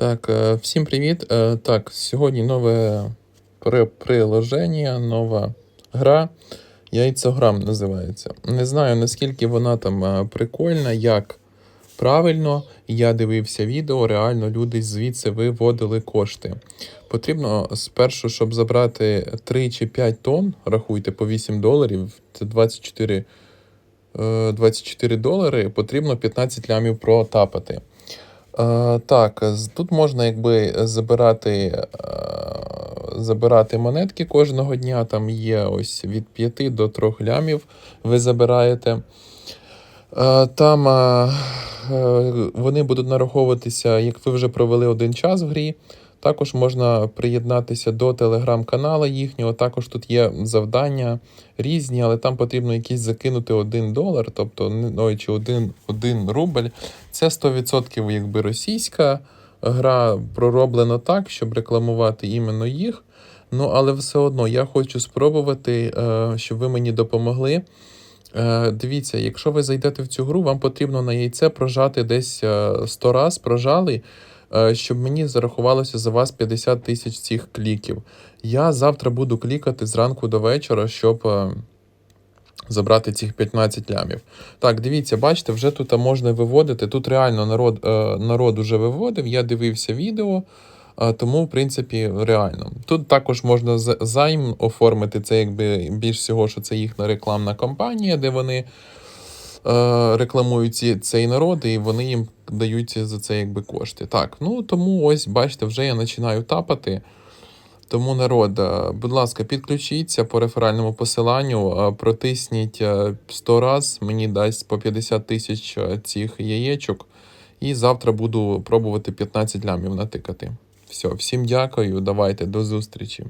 Так, е, всім привіт. Е, Так, сьогодні нове приложення, нова гра. Яйцограм називається. Не знаю, наскільки вона там е, прикольна, як правильно. Я дивився відео, реально люди звідси виводили кошти. Потрібно спершу, щоб забрати 3 чи 5 тонн, рахуйте по 8 доларів, це 24, е, 24 долари, потрібно 15 лямів протапати. Е, так, тут можна якби забирати, е, забирати монетки кожного дня. Там є ось від 5 до 3 лямів ви забираєте. Е, Там е, е, вони будуть нараховуватися, як ви вже провели один час в грі. Також можна приєднатися до телеграм-канала їхнього. Також тут є завдання різні, але там потрібно якийсь закинути один долар, тобто ой, чи один, один рубль. Це 100% якби російська гра пророблена так, щоб рекламувати іменно їх. Ну, але все одно я хочу спробувати, щоб ви мені допомогли. Е, Дивіться, якщо ви зайдете в цю гру, вам потрібно на яйце прожати десь е, 100 раз прожали, е, щоб мені зарахувалося за вас 50 тисяч цих кліків. Я завтра буду клікати зранку до вечора, щоб е, забрати цих 15 лямів. Так, дивіться, бачите, вже тут можна виводити. Тут реально народ, е, народ уже виводив, я дивився відео. Е, Тому, в принципі, реально. Тут також можна займ оформити. Це якби більш всього, що це їхня рекламна кампанія, де вони е, рекламують цей народ, і вони їм дають за це якби кошти. Так, ну тому ось, бачите, вже я починаю тапати. Тому народ, е, будь ласка, підключіться по реферальному посиланню, е, протисніть е, 100 раз, мені дасть по 50 тисяч е, цих яєчок. І завтра буду пробувати 15 лямів натикати. Все, всім дякую, давайте, до зустрічі.